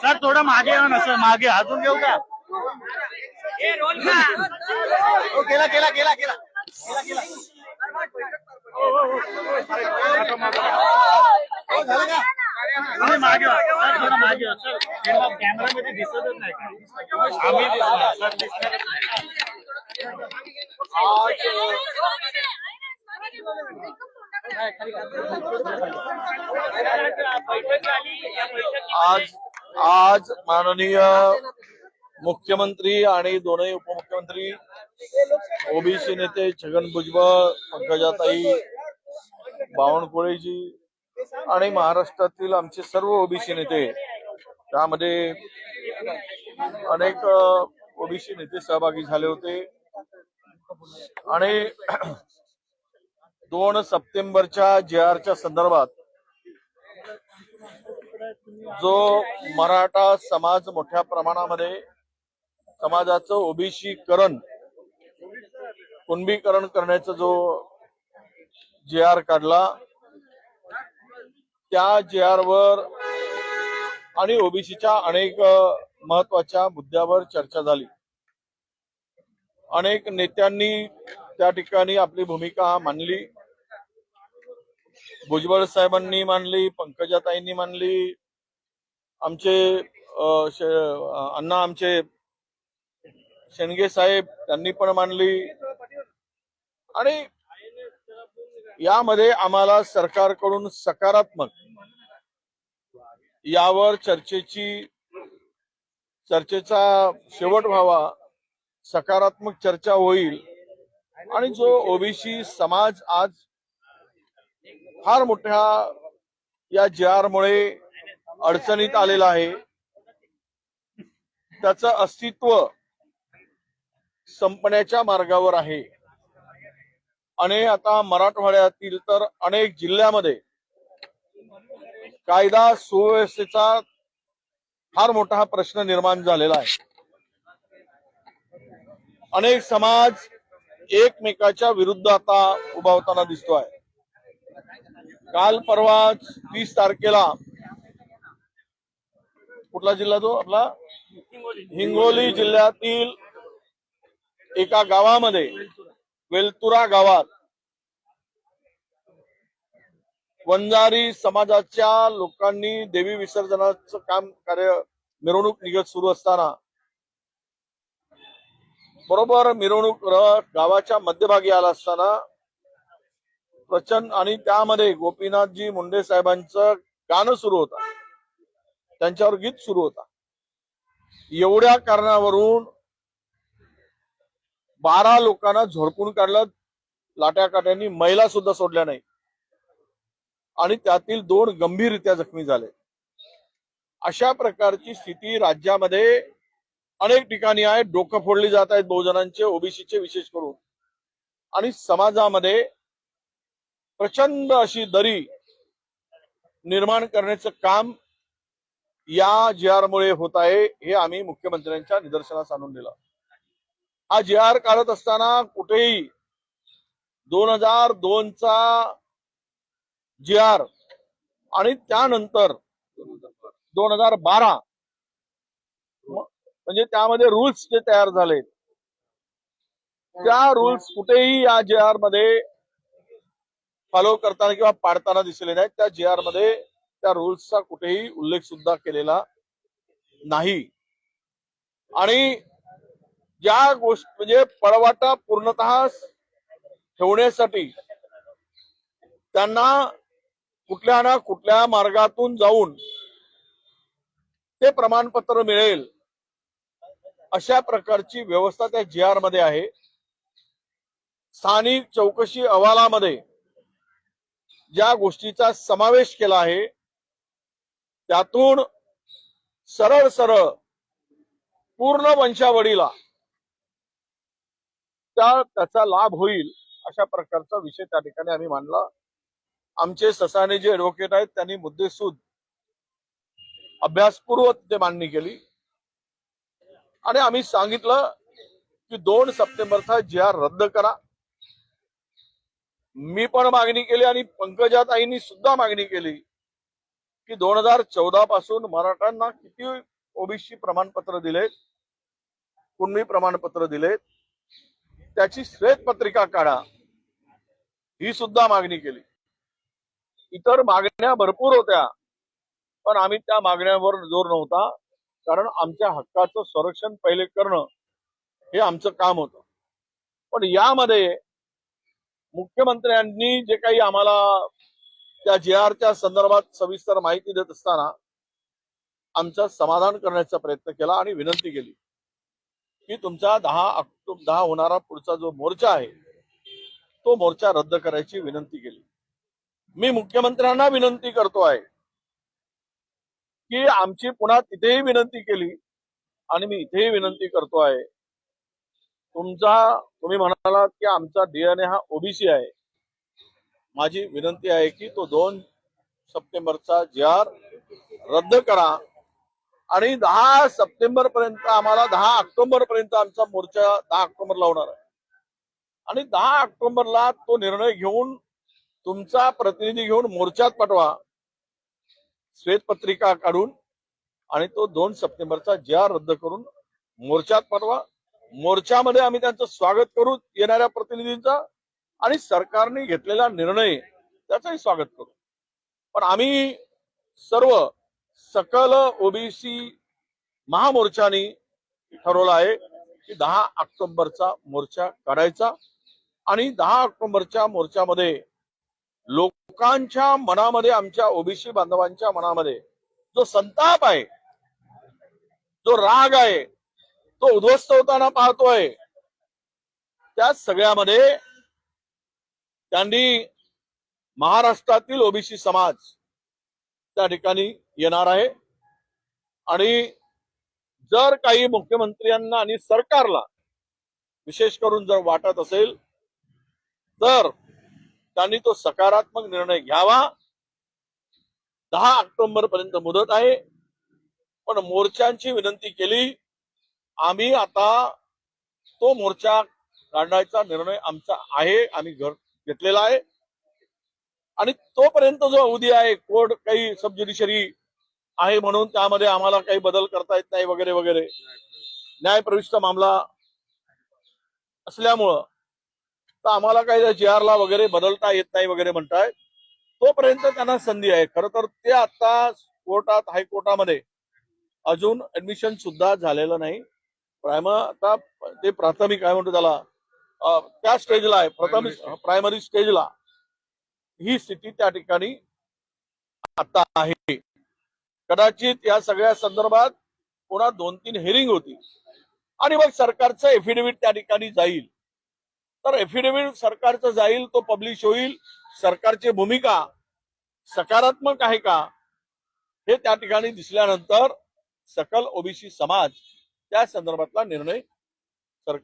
Sir थोडं मागे या ना सर. मागे अजून घेऊ का केला केला केला केला केला केला हो, झालं का? कॅमेरामध्ये दिसतच नाही आज आज माननीय मुख्यमंत्री आणि दोनही उपमुख्यमंत्री ओबीसी नेते छगन भुजबळ पंकजाताई बावनकुळेजी आणि महाराष्ट्रातील आमचे सर्व ओबीसी नेते त्यामध्ये अनेक ओबीसी नेते सहभागी झाले होते. आणि दोन सप्टेंबरच्या जे आरच्या संदर्भात जो मराठा समाज मोठ्या प्रमाणामध्ये समाजाचं ओबीसीकरण कुणबीकरण करण्याचा जो जे आर काढला त्या जे आर वर आणि ओबीसीच्या अनेक महत्त्वाच्या मुद्द्यावर चर्चा झाली. अनेक नेत्यांनी त्या ठिकाणी आपली भूमिका मांडली. भुजबळ साहेबांनी मांडली पंकजाताईंनी मांडली. आमचे अण्णा आमचे शेणगे साहेब त्यांनी पण मांडली. आणि यामध्ये आम्हाला सरकारकडून सकारात्मक यावर चर्चेची चर्चेचा शेवट व्हावा सकारात्मक चर्चा होईल. आणि जो ओबीसी समाज आज फार मोठ्या या जे आरमुळे अडचणीत आलेला आहे त्याचं अस्तित्व संपण्याच्या मार्गावर आहे. आणि आता मराठवाड्यातील तर अनेक जिल्ह्यामध्ये कायदा सुव्यवस्थेचा फार मोठा हा प्रश्न निर्माण झालेला आहे. अनेक समाज एकमेकाच्या विरुद्ध आता उभा होताना आहे काल परवा तीस तारखेला कुठला जिल्हा तो आपला? हिंगोली जिल्ह्यातील एका गावामध्ये वेलतुरा गावात वंजारी समाजाच्या लोकांनी देवी विसर्जनाचं काम कार्य मिरवणूक निघत सुरू असताना बरोबर मिरवणूक गावाच्या मध्यभागी आला असताना प्रचंड आणि त्यामध्ये गोपीनाथजी मुंडे साहेबांचं गाणं सुरू होतं. त्यांच्यावर गीत सुरू होता. एवढ्या कारणावरून बारा लोकांना झोडपून काढलं. लाट्या काट्यांनी महिला सुद्धा सोडल्या नाही. आणि त्यातील दोन गंभीररित्या जखमी झाले. अशा प्रकारची स्थिती राज्यामध्ये अनेक ठिकाणी आहे. डोकं फोडली जात आहेत बहुजनांचे ओबीसीचे विशेष करून. आणि समाजामध्ये प्रचंड अशी दरी निर्माण करण्याचं काम या जी आरमुळे होत आहे हे आम्ही मुख्यमंत्र्यांच्या निदर्शनास आणून दिलं. हा जी आर काढत असताना कुठेही दोन हजार दोनचा जी आर आणि त्यानंतर दोन हजार बारा म्हणजे त्यामध्ये रूल्स जे तयार झाले त्या रूल्स कुठेही या जे आरमध्ये फॉलो करताना किंवा पाडताना दिसले नाहीत. त्या जे आरमध्ये त्या रूल्सचा कुठेही उल्लेख सुद्धा केलेला नाही. आणि ज्या गोष्ट म्हणजे पळवाटा पूर्णतः ठेवण्यासाठी त्यांना कुठल्या ना कुठल्या मार्गातून जाऊन ते प्रमाणपत्र मिळेल अशा प्रकारची व्यवस्था त्या जी आरमध्ये आहे. स्थानिक चौकशी अहवालामध्ये ज्या गोष्टीचा समावेश केला आहे त्यातून सरळ सरळ पूर्ण वंशावळीला त्या त्याचा लाभ होईल अशा प्रकारचा विषय त्या ठिकाणी आम्ही मांडला. आमचे ससाने जे ऍडव्होकेट आहेत त्यांनी मुद्देसूद अभ्यासपूर्वक ते मांडणी केली. आणि आम्ही सांगितलं की दोन सप्टेंबरचा जी आर रद्द करा. मी पण मागणी केली आणि पंकजाताईंनी सुद्धा मागणी केली की दोन हजार चौदा पासून मराठ्यांना किती ओबीसी प्रमाणपत्र दिलेत कुणबी प्रमाणपत्र दिलेत त्याची श्वेतपत्रिका काढा. ही सुद्धा मागणी केली. इतर मागण्या भरपूर होत्या पण आम्ही त्या मागण्यांवर जोर नव्हता कारण आमच्या हक्काचं संरक्षण पहिले करणं हे आमचं काम होतं. पण यामध्ये मुख्यमंत्र्यांनी जे काही आम्हाला त्या जी आरच्या संदर्भात सविस्तर माहिती देत असताना आमचं समाधान करण्याचा प्रयत्न केला आणि विनंती केली. की तुमचा दहा ऑक्टोबर दहा होणारा पुढचा जो मोर्चा आहे तो मोर्चा रद्द करायची विनंती केली. मी मुख्यमंत्र्यांना विनंती करतो आहे की आमची पुन्हा तिथेही विनंती केली आणि मी इथेही विनंती करतो आहे. तुमचा तुम्ही म्हणालात की आमचा डीएनए हा ओबीसी आहे. माझी विनंती आहे की तो दोन सप्टेंबरचा जी आर रद्द करा. आणि दहा सप्टेंबर पर्यंत आम्हाला दहा ऑक्टोबर पर्यंत आमचा मोर्चा दहा ऑक्टोबरला होणार आहे. आणि दहा ऑक्टोबरला तो निर्णय घेऊन तुमचा प्रतिनिधी घेऊन मोर्चात पाठवा श्वेतपत्रिका काढून आणि तो दोन सप्टेंबरचा जी आर रद्द करून मोर्चात पाठवा. मोर्चामध्ये आम्ही त्यांचं स्वागत करू येणाऱ्या प्रतिनिधींचा आणि सरकारने घेतलेला निर्णय त्याचंही स्वागत करू. पण आम्ही सर्व सकल ओबीसी महामोर्चानी ठरवलं आहे की दहा ऑक्टोबरचा मोर्चा काढायचा आणि दहा ऑक्टोबरच्या मोर्चामध्ये लोकांच्या मनामध्ये आमच्या ओबीसी बांधवांच्या मनामध्ये जो संताप आहे जो राग आहे तो उद्ध्वस्त होताना पाहतोय त्या सगळ्यामध्ये त्यांनी महाराष्ट्रातील ओबीसी समाज त्या ठिकाणी येणार आहे. आणि जर काही मुख्यमंत्र्यांना आणि सरकारला विशेष करून जर वाटत असेल तर त्यांनी तो सकारात्मक निर्णय घ्यावा. दहा ऑक्टोबर पर्यंत मुदत आहे. पण मोर्चांची विनंती केली आम्ही आता तो मोर्चा काढण्याचा निर्णय आमचा आहे आम्ही घर घेतलेला आहे. आणि तोपर्यंत जो अवधी आहे कोर्ट काही सब ज्युडिशरी आहे म्हणून त्यामध्ये आम्हाला काही बदल करता येत नाही वगैरे वगैरे. न्यायप्रविष्ट मामला असल्यामुळं तर आम्हाला काही जी ला वगैरे बदलता येत नाही वगैरे म्हणताय. तोपर्यंत त्यांना संधी आहे. खरं तर ते आता कोर्टात हायकोर्टामध्ये अजून ऍडमिशन सुद्धा झालेलं नाही. प्रायमर आता ते प्राथमिक काय म्हणतो त्याला. त्या स्टेजला आहे. प्रथम प्रायमरी स्टेजला ही स्थिती त्या ठिकाणी आता आहे. कदाचित या सगळ्या संदर्भात पुन्हा दोन तीन हेरिंग होती. आणि मग सरकारचं एफिडेव्हिट त्या ठिकाणी जाईल. तर एफिडेव्हिट सरकारचं जाईल तो पब्लिश होईल. सरकारची भूमिका सकारात्मक आहे का? हे त्या ठिकाणी दिसल्यानंतर सकल ओबीसी समाज त्या संदर्भातला निर्णय सर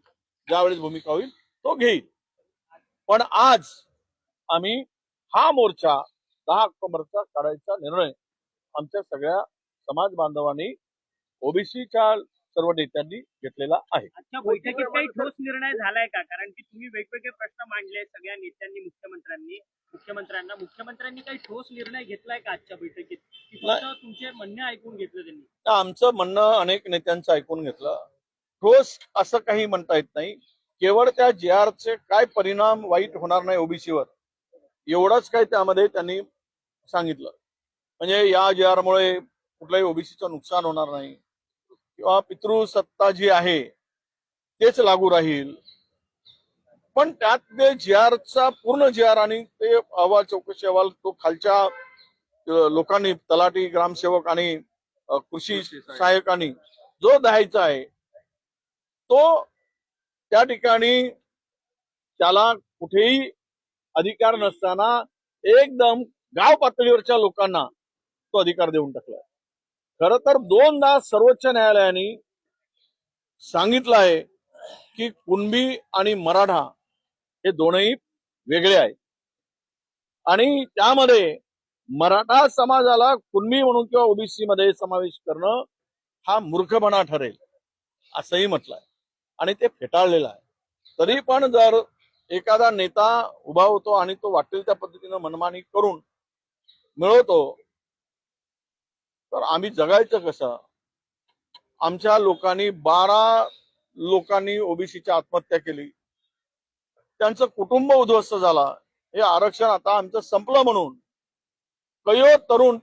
ज्यावेळेस भूमिका होईल तो घेईल. पण आज आम्ही हा मोर्चा दहा ऑक्टोबरचा काढायचा निर्णय. आमच्या सगळ्या समाज बांधवांनी ओबीसीच्या सर्व नेत्यांनी घेतलेला आहे. आजच्या बैठकीत काही ठोस निर्णय झालाय का? कारण की तुम्ही वेगवेगळे प्रश्न मांडले सगळ्या नेत्यांनी मुख्यमंत्र्यांनी. मुख्यमंत्र्यांना मुख्यमंत्र्यांनी काही ठोस निर्णय घेतलाय का आजच्या बैठकीत? की फक्त तुमचे म्हणणे ऐकून घेतलं त्यांनी? आमचं म्हणणं अनेक नेत्यांचं ऐकून घेतलं. ठोस असं काही म्हणता येत नाही. केवळ त्या जी चे काय परिणाम वाईट होणार नाही ओबीसीवर? एवढंच काय त्यामध्ये त्यांनी सांगितलं. म्हणजे या जी मुळे कुठल्याही ओबीसीचं नुकसान होणार नाही. किंवा पितृसत्ता जी आहे तेच लागू राहील. पण त्यात ते जी चा पूर्ण जी आर आणि ते अहवाल चौकशी अहवाल तो खालच्या लोकांनी तलाठी ग्रामसेवक आणि कृषी सहाय्यकांनी जो द्यायचा आहे तो त्या ठिकाणी त्याला कुठेही अधिकार नसताना एकदम गाव पातळीवरच्या लोकांना तो अधिकार देऊन टाकलाय. खर तर दोनदा सर्वोच्च न्यायालयाने सांगितलं आहे की कुणबी आणि मराठा हे दोनही वेगळे आहेत. आणि त्यामध्ये मराठा समाजाला कुणबी म्हणून किंवा ओबीसी मध्ये समावेश करणं हा मूर्खपणा ठरेल असंही म्हटलंय. आणि ते फेटाळलेलं आहे. तरी पण जर एखादा नेता उभा होतो आणि तो वाटेल त्या पद्धतीनं मनमानी करून मिळवतो तर आम्ही जगायचं कसं? आमच्या लोकांनी बारा लोकांनी ओबीसीची आत्महत्या केली. त्यांचं कुटुंब उद्ध्वस्त झाला. हे आरक्षण आता आमचं संपलं म्हणून. कयो तरुण